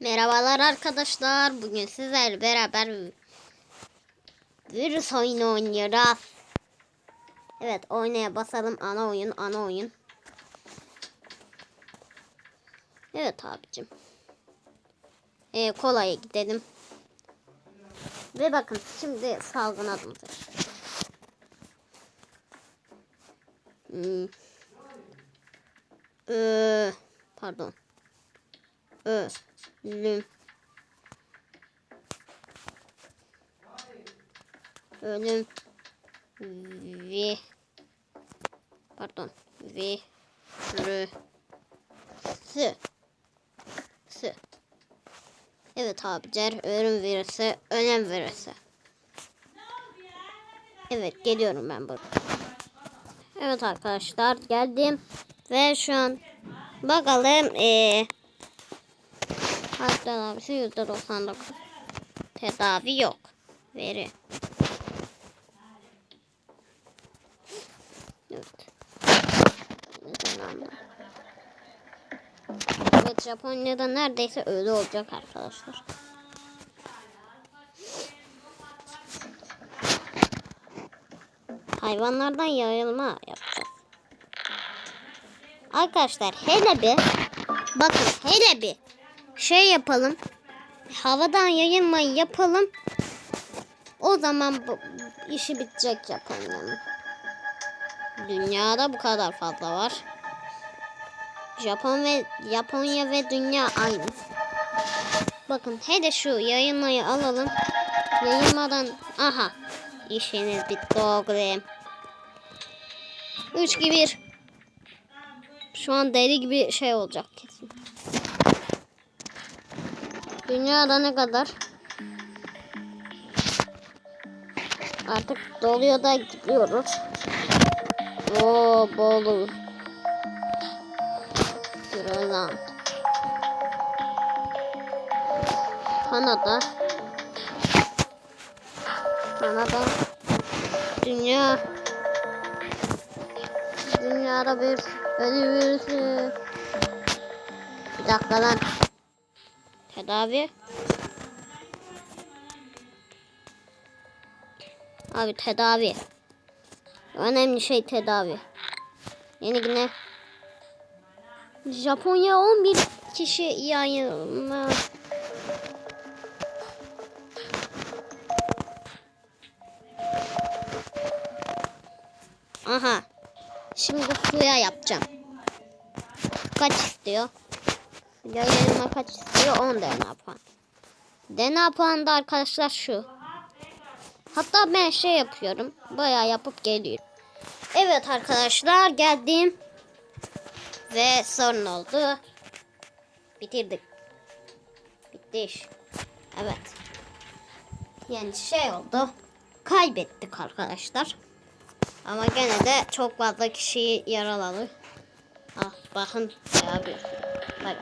Merhabalar arkadaşlar. Bugün sizlerle beraber virüs oyunu oynuyoruz. Evet oynaya basalım. Ana oyun, ana oyun. Evet abicim. Ee, kolaya gidelim. Ve bakın şimdi salgın adımdır. Hmm. Ee, pardon. Ölüm. Ölüm. Vi. Pardon. Virüsü. Sı. Evet abicer. Ölüm virüsü. Ölüm virüsü. Evet geliyorum ben burada. Evet arkadaşlar geldim. Ve şu an bakalım eee Kalp tedavisi %99. Tedavi yok. Veri. Evet. Evet Japonya'da neredeyse öyle olacak arkadaşlar. Hayvanlardan yayılma yapacağız. Arkadaşlar hele bir bakın hele bir şey yapalım. Havadan yayılmayı yapalım. O zaman bu işi bitecek Japonya'nın. Dünyada bu kadar fazla var. Japon ve Japonya ve dünya aynı. Bakın hele şu yayılmayı alalım. Yayılmadan aha işiniz bitti oğlum. 3 gibi 1. Şu an deli gibi şey olacak kesin. Dünyada ne kadar? Artık doluyor da gidiyoruz. Oo Bolu. Grönland. Kanada. Kanada. Dünya. Dünyada bir ölü virüsü. Bir dakika lan. Tedavi. Abi tedavi. Önemli şey tedavi. Yeni yine Japonya 11 kişi yayılma. Aha. Şimdi suya yapacağım. Kaç istiyor? Yayılma kaç istiyor? 10 DNA puan. DNA puanı da arkadaşlar şu. Hatta ben şey yapıyorum. Bayağı yapıp geliyorum. Evet arkadaşlar geldim. Ve sorun oldu. Bitirdik. Bitti iş. Evet. Yani şey oldu. Kaybettik arkadaşlar. Ama gene de çok fazla kişiyi yaraladı. Ah bakın. Bay bay.